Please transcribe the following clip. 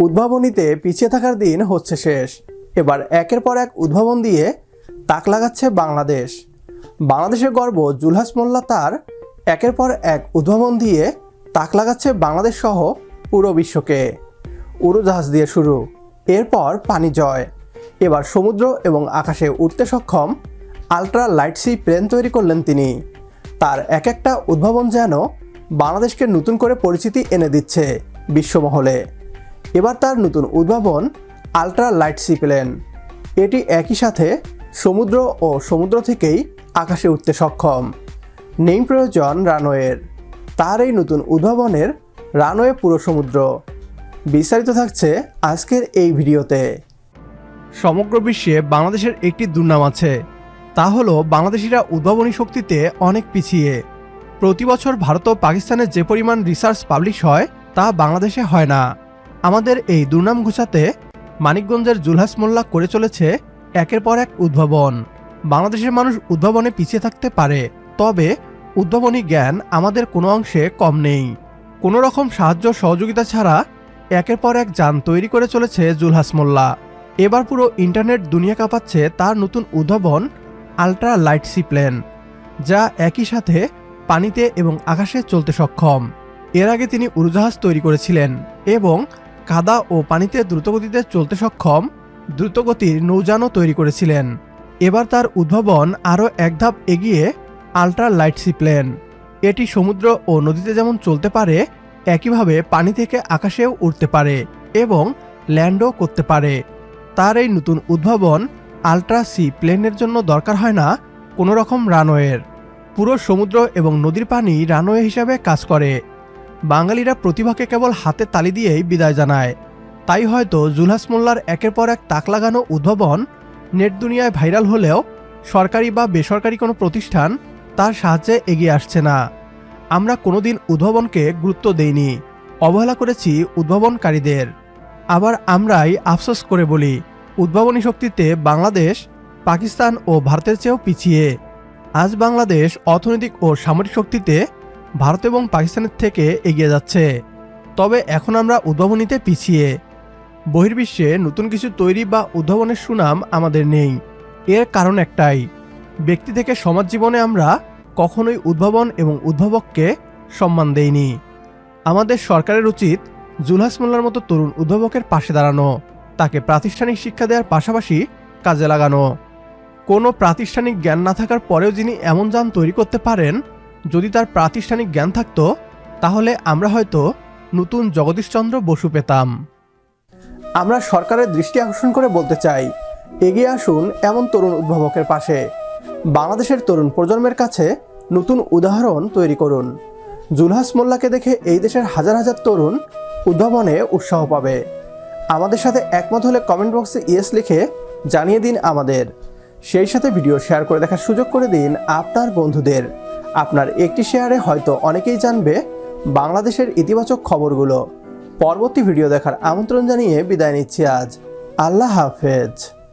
উদ্ভাবনীতে পিছিয়ে থাকার দিন হচ্ছে শেষ। এবার একের পর এক উদ্ভাবন দিয়ে তাক লাগাচ্ছে বাংলাদেশ। বাংলাদেশের গর্ব জুলহাস মোল্লা তার একের পর এক উদ্ভাবন দিয়ে তাক লাগাচ্ছে বাংলাদেশ সহ পুরো বিশ্বকে। উড়োজাহাজ দিয়ে শুরু, এরপর পানি জয়। এবার সমুদ্র এবং আকাশে উঠতে সক্ষম আলট্রা লাইট সি প্লেন তৈরি করলেন তিনি। তার এক একটা উদ্ভাবন যেন বাংলাদেশকে নতুন করে পরিচিতি এনে দিচ্ছে বিশ্বমহলে। এবার তার নতুন উদ্ভাবন আলট্রা লাইট সি প্লেন এটি একই সাথে সমুদ্র ও সমুদ্র থেকেই আকাশে উঠতে সক্ষম। নেই প্রয়োজন রানওয়ের। তার এই নতুন উদ্ভাবনের রানওয়ে পুরো সমুদ্র। বিস্তারিত থাকছে আজকের এই ভিডিওতে। সমগ্র বিশ্বে বাংলাদেশের একটি দুর্নাম আছে। তা হলো, বাংলাদেশিরা উদ্ভাবনী শক্তিতে অনেক পিছিয়ে। প্রতি বছর ভারত ও পাকিস্তানে যে পরিমাণ রিসার্চ পাবলিশ হয়, তা বাংলাদেশে হয় না। আমাদের এই দুর্নাম ঘুচাতে মানিকগঞ্জের জুলহাস মোল্লা করে চলেছে একের পর এক উদ্ভাবন। বাংলাদেশের মানুষ উদ্ভাবনে পিছিয়ে থাকতে পারে, তবে উদ্ভাবনী জ্ঞান আমাদের কোনো অংশে কম নেই। কোনো রকম সাহায্য সহযোগিতা ছাড়া একের পর এক যান তৈরি করে চলেছে জুলহাস মোল্লা। এবার পুরো ইন্টারনেট দুনিয়া কাঁপাচ্ছে তার নতুন উদ্ভাবন আলট্রা লাইট সি প্লেন যা একই সাথে পানিতে এবং আকাশে চলতে সক্ষম। এর আগে তিনি উড়োজাহাজ তৈরি করেছিলেন এবং কাদা ও পানিতে দ্রুতগতিতে চলতে সক্ষম, দ্রুতগতির নৌযানও তৈরি করেছিলেন। এবার তার উদ্ভাবন আরও এক ধাপ এগিয়ে আল্ট্রা লাইট সি প্লেন এটি সমুদ্র ও নদীতে যেমন চলতে পারে, একইভাবে পানি থেকে আকাশেও উঠতে পারে এবং ল্যান্ডও করতে পারে। তার এই নতুন উদ্ভাবন আলট্রা সি প্লেনের জন্য দরকার হয় না কোনো রকম রানওয়ের। পুরো সমুদ্র এবং নদীর পানি রানওয়ে হিসাবে কাজ করে। বাঙালিরা প্রতিভাকে কেবল হাতে তালি দিয়েই বিদায় জানায়। তাই হয়তো জুলহাস মোল্লার একের পর এক তাক লাগানো উদ্ভাবন নেট দুনিয়ায় ভাইরাল হলেও সরকারি বা বেসরকারি কোনো প্রতিষ্ঠান তার সাহায্যে এগিয়ে আসছে না। আমরা কোনোদিন উদ্ভাবনকে গুরুত্ব দেইনি। অবহেলা করেছি উদ্ভাবনকারীদের। আবার আমরাই আফসোস করে বলি, উদ্ভাবনী শক্তিতে বাংলাদেশ, পাকিস্তান ও ভারতের চেয়েও পিছিয়ে। আজ বাংলাদেশ অর্থনৈতিক ও সামরিক শক্তিতে ভারত এবং পাকিস্তানের থেকে এগিয়ে যাচ্ছে। তবে এখন আমরা উদ্ভাবনীতে পিছিয়ে। বহির্বিশ্বে নতুন কিছু তৈরি বা উদ্ভাবনের সুনাম আমাদের নেই। এর কারণ একটাই, ব্যক্তি থেকে সমাজ জীবনে আমরা কখনোই উদ্ভাবন এবং উদ্ভাবককে সম্মান দেইনি। আমাদের সরকারের উচিত জুলহাস মোল্লার মতো তরুণ উদ্ভাবকের পাশে দাঁড়ানো, তাকে প্রাতিষ্ঠানিক শিক্ষা দেওয়ার পাশাপাশি কাজে লাগানো। কোনো প্রাতিষ্ঠানিক জ্ঞান না থাকার পরেও যিনি এমন যান তৈরি করতে পারেন যদি তার প্রাতিষ্ঠানিক জ্ঞান থাকতো, তাহলে আমরা হয়তো নতুন জগদীশচন্দ্র বসু পেতাম। আমরা সরকারের দৃষ্টি আকর্ষণ করে বলতে চাই, এগিয়ে আসুন এমন তরুণ উদ্ভাবকের পাশে। বাংলাদেশের তরুণ প্রজন্মের কাছে নতুন উদাহরণ তৈরি করুন। জুলহাস মোল্লাকে দেখে এই দেশের হাজার হাজার তরুণ উদ্ভাবনে উৎসাহ পাবে। আমাদের সাথে একমত হলে কমেন্ট বক্সে ইয়েস লিখে জানিয়ে দিন আমাদের। সেই সাথে ভিডিও শেয়ার করে দেখার সুযোগ করে দিন আপনার বন্ধুদের। আপনার একটি শেয়ারে হয়তো অনেকেই জানবে বাংলাদেশের ইতিবাচক খবরগুলো। পরবর্তী ভিডিও দেখার আমন্ত্রণ জানিয়ে বিদায় নিচ্ছি আজ। আল্লাহ হাফেজ।